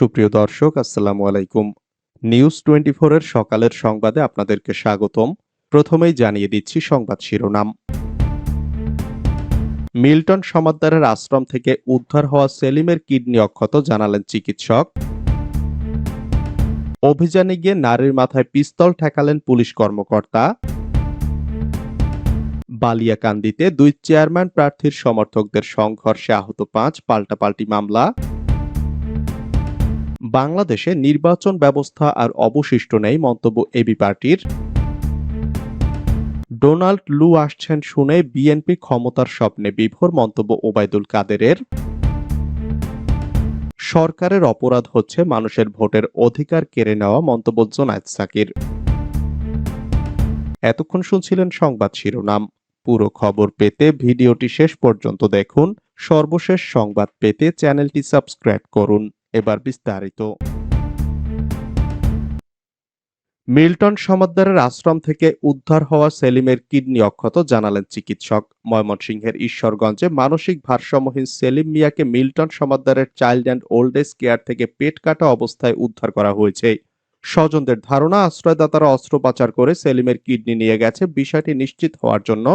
সুপ্রিয় দর্শক, আসসালামু আলাইকুম। নিউজ টোয়েন্টি এর সকালের সংবাদে আপনাদেরকে স্বাগতম। প্রথমেই জানিয়ে দিচ্ছি সংবাদ শিরোনাম। মিল্টন সমাদ্দারের আশ্রম থেকে উদ্ধার হওয়া সেলিমের কিডনি অক্ষত জানালেন চিকিৎসক। অভিযানে গিয়ে নারীর মাথায় পিস্তল ঠেকালেন পুলিশ কর্মকর্তা। বালিয়াকান্দিতে দুই চেয়ারম্যান প্রার্থীর সমর্থকদের সংঘর্ষে আহত পাঁচ পাল্টাপাল্টি মামলা। বাংলাদেশে নির্বাচন ব্যবস্থা আর অবশিষ্ট নেই মন্তব্য এবি পার্টির। ডোনাল্ড লু আসছেন শুনে বিএনপি ক্ষমতার স্বপ্নে বিভোর মন্তব্য ওবায়দুল কাদেরের। সরকারের অপরাধ হচ্ছে মানুষের ভোটের অধিকার কেড়ে নেওয়া মন্তব্য জোনায়েদ সাকির। এতক্ষণ শুনছিলেন সংবাদ শিরোনাম। পুরো খবর পেতে ভিডিওটি শেষ পর্যন্ত দেখুন। সর্বশেষ সংবাদ পেতে চ্যানেলটি সাবস্ক্রাইব করুন। এবার বিস্তারিত। মিল্টন সমাদ্দারের আশ্রম থেকে উদ্ধার হওয়া সেলিমের কিডনি অক্ষত জানালেন চিকিৎসক। ময়মনসিংহের ঈশ্বরগঞ্জে মানসিক ভারসাম্যহীন সেলিম মিয়াকে Milton সমাদ্দারের child and old age care থেকে পেট কাটা অবস্থায় উদ্ধার করা হয়েছে। স্বজনদের ধারণা, আশ্রয়দাতারা অস্ত্র পাচার করে সেলিমের কিডনি নিয়ে গেছে। বিষয়টি নিশ্চিত হওয়ার জন্য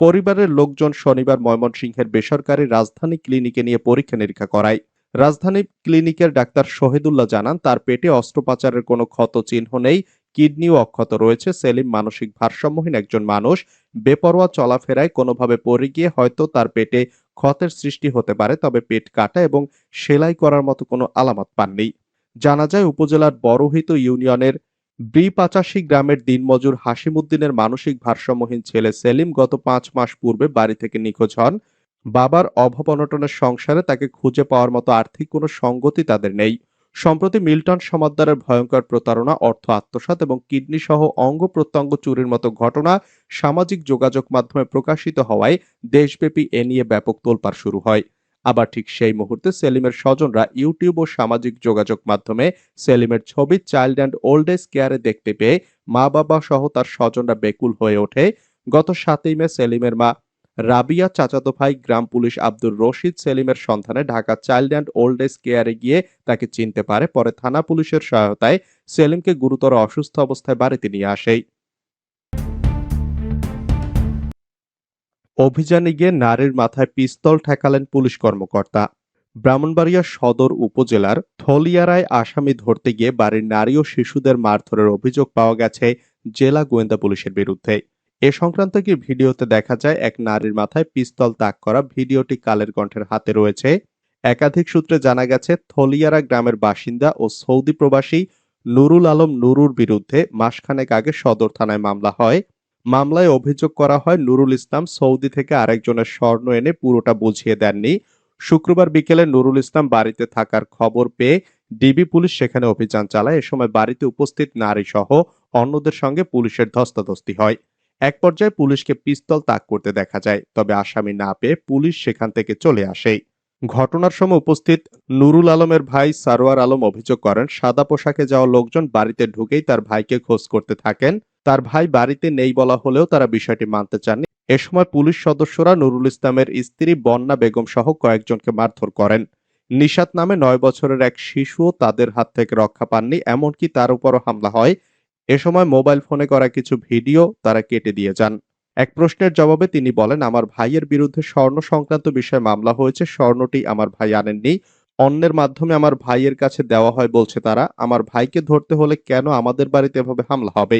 পরিবারের লোকজন শনিবার ময়মনসিংহের বেসরকারি রাজধানী ক্লিনিকে নিয়ে পরীক্ষা নিরীক্ষা করায়। রাজধানী ক্লিনিকের ডাক্তার শহীদুল্লাহ জানান, তার পেটে অস্ত্রোপচারের কোনো ক্ষত চিহ্ন নেই, কিডনিও অক্ষত রয়েছে। সেলিম মানসিক ভারসাম্যহীন একজন মানুষ, বেপরোয়া চলাফেরায় কোনোভাবে পড়ে গিয়ে হয়তো তার পেটে ক্ষতের সৃষ্টি হতে পারে, তবে পেট কাটা এবং সেলাই করার মতো কোনো আলামত পাননি। জানা যায়, উপজেলার বড়হিত ইউনিয়নের ব্রিপাচাশি গ্রামের দিনমজুর হাসিমুদ্দিনের মানসিক ভারসাম্যহীন ছেলে সেলিম গত পাঁচ মাস পূর্বে বাড়ি থেকে নিখোঁজ হন। বাবার অভাব অনটনের সংসারে তাকে খুঁজে পাওয়ার মতো আর্থিক কোনো সঙ্গতি তাদের নেই। সম্প্রতি মিল্টন সমাদ্দারের ভয়ঙ্কর প্রতারণা, অর্থ আত্মসাৎ এবং কিডনি সহ অঙ্গ প্রত্যঙ্গ চুরির মতো ঘটনা সামাজিক যোগাযোগ মাধ্যমে প্রকাশিত হওয়ায় দেশব্যাপী এ নিয়ে ব্যাপক তোলপাড় শুরু হয়। আবার ঠিক সেই মুহূর্তে সেলিমের স্বজনরা ইউটিউব ও সামাজিক যোগাযোগ মাধ্যমে সেলিমের ছবি চাইল্ড অ্যান্ড ওল্ড এজ কেয়ারে দেখতে পেয়ে মা বাবা সহ তার স্বজনরা বেকুল হয়ে ওঠে। গত সাতই মে সেলিমের মা রাবিয়া চাচাতো ভাই গ্রাম পুলিশ আব্দুর রশিদ সেলিমের সন্ধানে Dhaka child and old age কেয়ারে গিয়ে তাকে চিনতে পারে। পরে থানা পুলিশের সহায়তায় সেলিমকে গুরুতর অসুস্থ অবস্থায় বাড়িতে নিয়ে আসে। অভিযানে গিয়ে নারীর মাথায় পিস্তল ঠেকালেন পুলিশ কর্মকর্তা। ব্রাহ্মণবাড়িয়া সদর উপজেলার থলিয়ারায় আসামি ধরতে গিয়ে বাড়ির নারী ও শিশুদের মারধরের অভিযোগ পাওয়া গেছে জেলা গোয়েন্দা পুলিশের বিরুদ্ধে। এ সংক্রান্ত একটি ভিডিওতে দেখা যায় এক নারীর মাথায় পিস্তল তাক করা ভিডিওটি কালের কণ্ঠের হাতে রয়েছে। একাধিক সূত্রে জানা গেছে, থলিয়ারা গ্রামের বাসিন্দা ও সৌদি প্রবাসী নুরুল আলম নুরুর বিরুদ্ধে মাসখানেক আগে সদর থানায় মামলা হয়। মামলায় অভিযোগ করা হয়, নুরুল ইসলাম সৌদি থেকে আরেকজনের স্বর্ণ এনে পুরোটা বুঝিয়ে দেননি। শুক্রবার বিকেলে নুরুল ইসলাম বাড়িতে থাকার খবর পেয়ে ডিবি পুলিশ সেখানে অভিযান চালায়। এ সময় বাড়িতে উপস্থিত নারী সহ অন্যদের সঙ্গে পুলিশের ধস্তাধস্তি হয়। এক পর্যায়ে পুলিশকে পিস্তল তাক করতে দেখা যায়, তবে আসামি না পেয়ে পুলিশ সেখান থেকে চলে আসে। ঘটনার সময় উপস্থিত নুরুল আলমের ভাই সারোয়ার আলম অভিযোগ করেন, সাদা পোশাকে যাওয়া লোকজন বাড়িতে ঢুকেই তার ভাইকে খোঁজ করতে থাকেন। তার ভাই বাড়িতে নেই বলা হলেও তারা বিষয়টি মানতে চাননি। এ সময় পুলিশ সদস্যরা নুরুল ইসলামের স্ত্রী বন্যা বেগম সহ কয়েকজনকে মারধর করেন। নিশাত নামে নয় বছরের এক শিশুও তাদের হাত থেকে রক্ষা পাননি, এমনকি তার উপরও হামলা হয়। এ সময় মোবাইল ফোনে করা কিছু ভিডিও তারা কেটে দিয়ে যান। এক প্রশ্নের জবাবে তিনি বলেন, আমার ভাইয়ের বিরুদ্ধে স্বর্ণ সংক্রান্ত বিষয়ে মামলা হয়েছে, স্বর্ণটি আমার ভাই আনেননি। অন্যের মাধ্যমে আমার ভাইয়ের কাছে দেওয়া হয়, বলছে তারা। আমার ভাইকে ধরতে হলে কেন আমাদের বাড়িতে এভাবে হামলা হবে?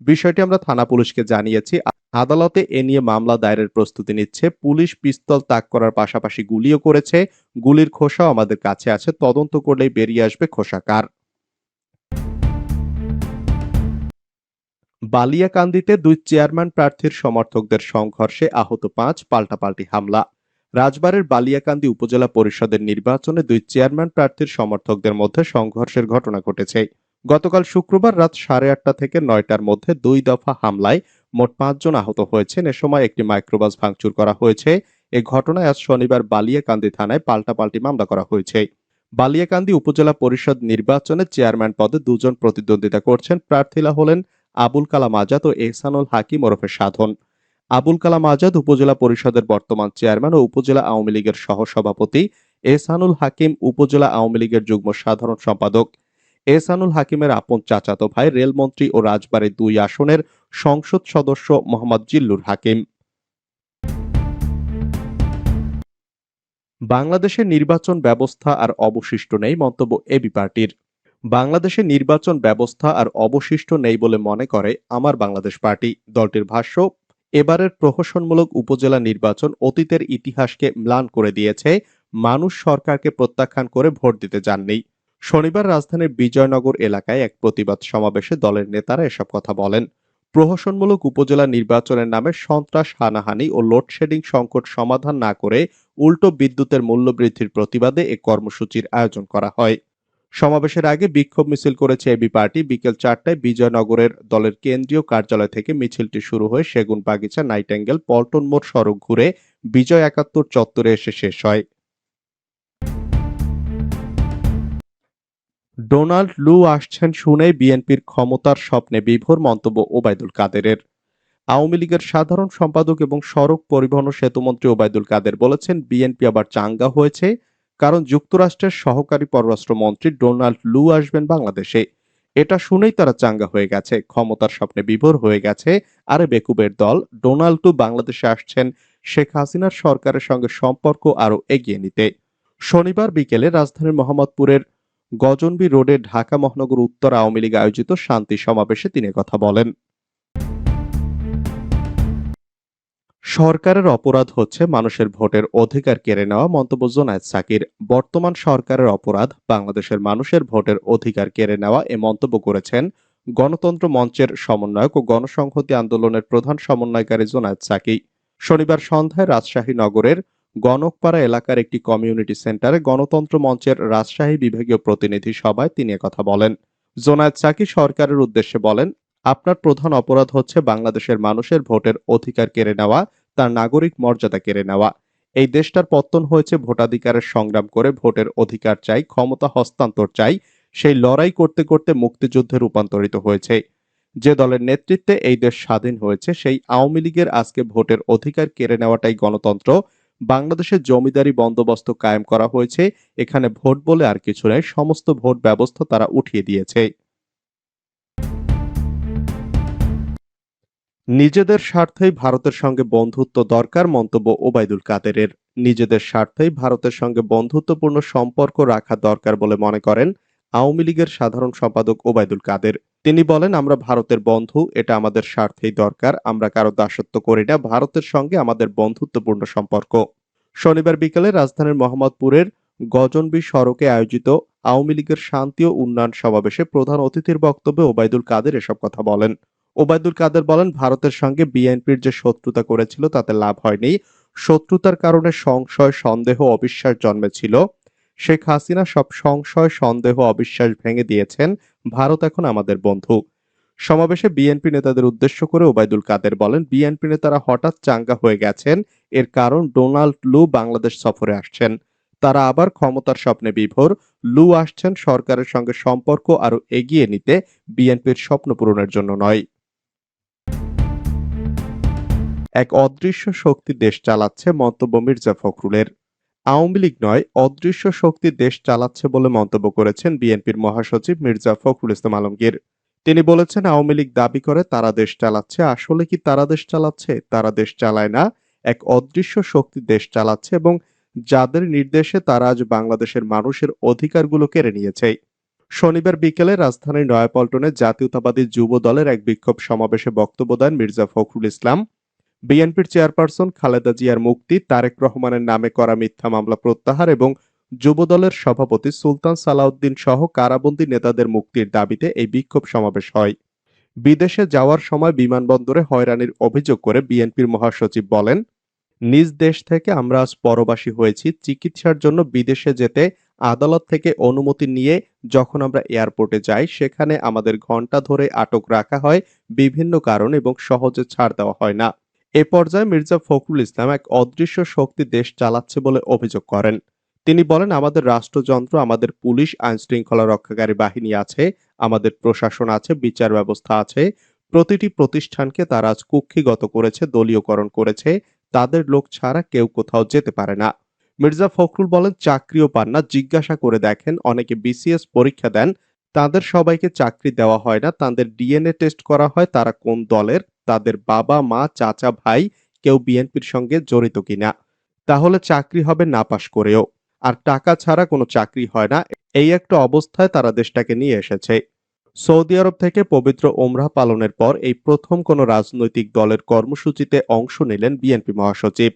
বিষয়টি আমরা থানা পুলিশকে জানিয়েছি। আদালতে এ নিয়ে মামলা দায়েরের প্রস্তুতি নিচ্ছে। পুলিশ পিস্তল তাক করার পাশাপাশি গুলিও করেছে। গুলির খোসাও আমাদের কাছে আছে। তদন্ত করলেই বেরিয়ে আসবে খোসা বালিয়াকান্দিতে দুই চেয়ারম্যান প্রার্থীর সমর্থকদের সংঘর্ষে আহত পাঁচ পাল্টাপাল্টি হামলা। রাজবাড়ের বালিয়াকান্দি উপজেলা পরিষদের নির্বাচনে দুই চেয়ারম্যান প্রার্থীর সমর্থকদের মধ্যে সংঘর্ষের ঘটনা ঘটেছে। গতকাল শুক্রবার রাত সাড়ে আটটা থেকে নয়টার মধ্যে দুই দফা হামলায় মোট পাঁচজন আহত হয়েছেন। এ সময় একটি মাইক্রোবাস ভাঙচুর করা হয়েছে। এ ঘটনায় আজ শনিবার বালিয়াকান্দি থানায় পাল্টাপাল্টি মামলা করা হয়েছে। বালিয়াকান্দি উপজেলা পরিষদ নির্বাচনে চেয়ারম্যান পদে দুজন প্রতিদ্বন্দ্বিতা করছেন। প্রার্থীরা হলেন আবুল কালাম আজাদ ও এহসানুল হাকিম ওরফে সাধন। আবুল কালাম আজাদ উপজেলা পরিষদের বর্তমান চেয়ারম্যান ও উপজেলা আওয়ামী লীগের সহসভাপতি এসানুল হাকিম উপজেলা আওয়ামী লীগের যুগ্ম সাধারণ সম্পাদক। এসানুল হাকিমের আপন চাচাতো ভাই, রেলমন্ত্রী ও রাজবাড়ী দুই আসনের সংসদ সদস্য মোহাম্মদ জিল্লুর হাকিম। বাংলাদেশের নির্বাচন ব্যবস্থা আর অবশিষ্ট নেই মন্তব্য এবি পার্টির। বাংলাদেশের নির্বাচন ব্যবস্থা আর অবশিষ্ট নেই বলে মনে করে আমার বাংলাদেশ পার্টি। দলটির ভাষ্য, এবারের প্রহসনমূলক উপজেলা নির্বাচন অতীতের ইতিহাসকে ম্লান করে দিয়েছে। মানুষ সরকারকে প্রত্যাখ্যান করে ভোট দিতে যাননি শনিবার রাজধানীর বিজয়নগর এলাকায় এক প্রতিবাদ সমাবেশে দলের নেতারা এসব কথা বলেন। প্রহসনমূলক উপজেলা নির্বাচনের নামে সন্ত্রাস, হানাহানি ও লোডশেডিং সংকট সমাধান না করে উল্টো বিদ্যুতের মূল্য বৃদ্ধির প্রতিবাদে এ কর্মসূচির আয়োজন করা হয়। সমাবেশের আগে বিক্ষোভ মিছিল করেছে এবি পার্টি। বিকেল চারটায় বিজয়নগরের দলের কেন্দ্রীয় কার্যালয় থেকে মিছিলটি শুরু হয়ে সেগুন বাগিচা নাইটেঙ্গেল পল্টন মোড় সড়ক ঘুরে বিজয় একাত্তর চত্বরে এসে শেষ হয়। ডোনাল্ড লু আসছেন শুনে বিএনপির ক্ষমতার স্বপ্নে বিভোর মন্তব্য ওবায়দুল কাদেরের। আওয়ামী লীগের সাধারণ সম্পাদক এবং সড়ক পরিবহন ও সেতুমন্ত্রী ওবায়দুল কাদের বলেছেন, বিএনপি আবার চাঙ্গা হয়েছে কারণ যুক্তরাষ্ট্রের সহকারী পররাষ্ট্রমন্ত্রী ডোনাল্ড লু আসবেন বাংলাদেশে। এটা শুনেই তারা চাঙ্গা হয়ে গেছে, ক্ষমতার স্বপ্নে বিভোর হয়ে গেছে। আরে বেকুবের দল, ডোনাল্ড টু বাংলাদেশে আসছেন শেখ হাসিনার সরকারের সঙ্গে সম্পর্ক আরও এগিয়ে নিতে। শনিবার বিকেলে রাজধানীর মোহাম্মদপুরের গজনবি রোডে ঢাকা মহানগর উত্তর আওয়ামী লীগ আয়োজিত শান্তি সমাবেশে তিনি কথা বলেন। সরকারের অপরাধ হচ্ছে মানুষের ভোটের অধিকার কেড়ে নেওয়া মন্তব্য জোনায়েদ সাকির। বর্তমান সরকারের অপরাধ বাংলাদেশের মানুষের ভোটের অধিকার কেড়ে নেওয়া এ মন্তব্য করেছেন গণতন্ত্র মঞ্চের সমন্বয়ক ও গণসংহতি আন্দোলনের প্রধান সমন্বয়কারী জোনায়েদ সাকি। শনিবার সন্ধ্যায় রাজশাহী নগরের গণকপাড়া এলাকার একটি কমিউনিটি সেন্টারে গণতন্ত্র মঞ্চের রাজশাহী বিভাগীয় প্রতিনিধি সভায় তিনি কথা বলেন। জোনায়েদ সাকি সরকারের উদ্দেশ্যে বলেন, আপনার প্রধান অপরাধ হচ্ছে বাংলাদেশের মানুষের ভোটের অধিকার কেড়ে নেওয়া তার নাগরিক মর্যাদা কেড়ে নেওয়া। এই দেশটার পত্তন হয়েছে ভোটাধিকারের সংগ্রাম করে ভোটের অধিকার চাই, ক্ষমতা হস্তান্তর চাই, সেই লড়াই করতে করতে মুক্তিযুদ্ধে রূপান্তরিত হয়েছে। যে দলের নেতৃত্বে এই দেশ স্বাধীন হয়েছে, সেই আওয়ামী লীগের আজকে ভোটের অধিকার কেড়ে নেওয়াটাই গণতন্ত্র। বাংলাদেশের জমিদারি বন্দোবস্ত কায়েম করা হয়েছে, এখানে ভোট বলে আর কিছু নেই, সমস্ত ভোট ব্যবস্থা তারা উঠিয়ে দিয়েছে। নিজেদের স্বার্থেই ভারতের সঙ্গে বন্ধুত্ব দরকার মন্তব্য ওবায়দুল কাদেরের। নিজেদের স্বার্থেই ভারতের সঙ্গে বন্ধুত্বপূর্ণ সম্পর্ক রাখা দরকার বলে মনে করেন আওয়ামী লীগের সাধারণ সম্পাদক ওবায়দুল কাদের। তিনি বলেন, আমরা ভারতের বন্ধু, এটা আমাদের স্বার্থেই দরকার, আমরা কারও দাসত্ব করি না, ভারতের সঙ্গে আমাদের বন্ধুত্বপূর্ণ সম্পর্ক। শনিবার বিকেলে রাজধানীর মোহাম্মদপুরের গজনবি সড়কে আয়োজিত আওয়ামী লীগের শান্তি ও উন্নয়ন সমাবেশে প্রধান অতিথির বক্তব্যে ওবায়দুল কাদের এসব কথা বলেন। ওবায়দুল কাদের বলেন, ভারতের সঙ্গে বিএনপির যে শত্রুতা করেছিল তাতে লাভ হয়নি। শত্রুতার কারণে সংশয়, সন্দেহ, অবিশ্বাস জন্মেছিল। শেখ হাসিনা সব সংশয়, সন্দেহ, অবিশ্বাস ভেঙে দিয়েছেন। ভারত এখন আমাদের বন্ধু। সমাবেশে বিএনপি নেতাদের উদ্দেশ্য করে ওবায়দুল কাদের বলেন, বিএনপি নেতারা হঠাৎ চাঙ্গা হয়ে গেছেন। এর কারণ, ডোনাল্ড লু বাংলাদেশ সফরে আসছেন। তারা আবার ক্ষমতার স্বপ্নে বিভোর। লু আসছেন সরকারের সঙ্গে সম্পর্ক আরও এগিয়ে নিতে। বিএনপির স্বপ্ন পূরণের জন্য নয়। এক অদৃশ্য শক্তি দেশ চালাচ্ছে মন্তব্য মির্জা ফখরুলের। আওয়ামী লীগ নয়, অদৃশ্য শক্তি দেশ চালাচ্ছে বলে মন্তব্য করেছেন বিএনপির মহাসচিব মির্জা ফখরুল ইসলাম আলমগীর। তিনি বলেছেন, আওয়ামী লীগ দাবি করে তারা দেশ চালাচ্ছে। আসলে কি তারা দেশ চালাচ্ছে? তারা দেশ চালায় না। এক অদৃশ্য শক্তি দেশ চালাচ্ছে এবং যাদের নির্দেশে তারা আজ বাংলাদেশের মানুষের অধিকারগুলো কেড়ে নিয়েছে। শনিবার বিকেলে রাজধানীর নয়াপল্টনে জাতীয়তাবাদী যুব দলের এক বিক্ষোভ সমাবেশে বক্তব্য দেন মির্জা ফখরুল ইসলাম। বিএনপির চেয়ারপারসন খালেদা জিয়ার মুক্তি, তারেক রহমানের নামে করা মিথ্যা মামলা প্রত্যাহার এবং যুবদলের সভাপতি সুলতান সালাউদ্দিন সহ কারাবন্দী নেতাদের মুক্তির দাবিতে এই বিক্ষোভ সমাবেশ হয়। বিদেশে যাওয়ার সময় বিমানবন্দরে হয়রানির অভিযোগ করে বিএনপির মহাসচিব বলেন, নিজ দেশ থেকে আমরা আজ পরবাসী হয়েছি, চিকিৎসার জন্য বিদেশে যেতে আদালত থেকে অনুমতি নিয়ে যখন আমরা এয়ারপোর্টে যাই, সেখানে আমাদের ঘণ্টা ধরে আটক রাখা হয় বিভিন্ন কারণ এবং সহজে ছাড় দেওয়া হয় না। এ পর্যায়ে মির্জা ফখরুল ইসলাম এক অদৃশ্য শক্তি দেশ চালাচ্ছে বলে অভিযোগ করেন। তিনি বলেন, আমাদের রাষ্ট্রযন্ত্র, আমাদের পুলিশ আইন শৃঙ্খলা রক্ষাকারী বাহিনী আছে, আমাদের প্রশাসন আছে, বিচার ব্যবস্থা আছে, প্রতিটি প্রতিষ্ঠানকে তারা আজ কুক্ষিগত করেছে, দলীয়করণ করেছে, তাদের লোক ছাড়া কেউ কোথাও যেতে পারে না। মির্জা ফখরুল বলেন, চাকরিও পান না, জিজ্ঞাসা করে দেখেন, অনেকে বিসিএস পরীক্ষা দেন, তাদের সবাইকে চাকরি দেওয়া হয় না, তাদের ডিএনএ টেস্ট করা হয়, তারা কোন দলের তাদের বাবা, মা, চাচা, ভাই কেউ বিএনপির সঙ্গে জড়িত কিনা। তাহলে চাকরি হবে না করেও। আর টাকা ছাড়া কোনো চাকরি হয় না। এই একটা অবস্থায় তারা দেশটাকে নিয়ে এসেছে। সৌদি আরব থেকে পবিত্র ওমরা পালনের পর এই প্রথম কোনো রাজনৈতিক দলের কর্মসূচিতে অংশ নিলেন বিএনপি মহাসচিব।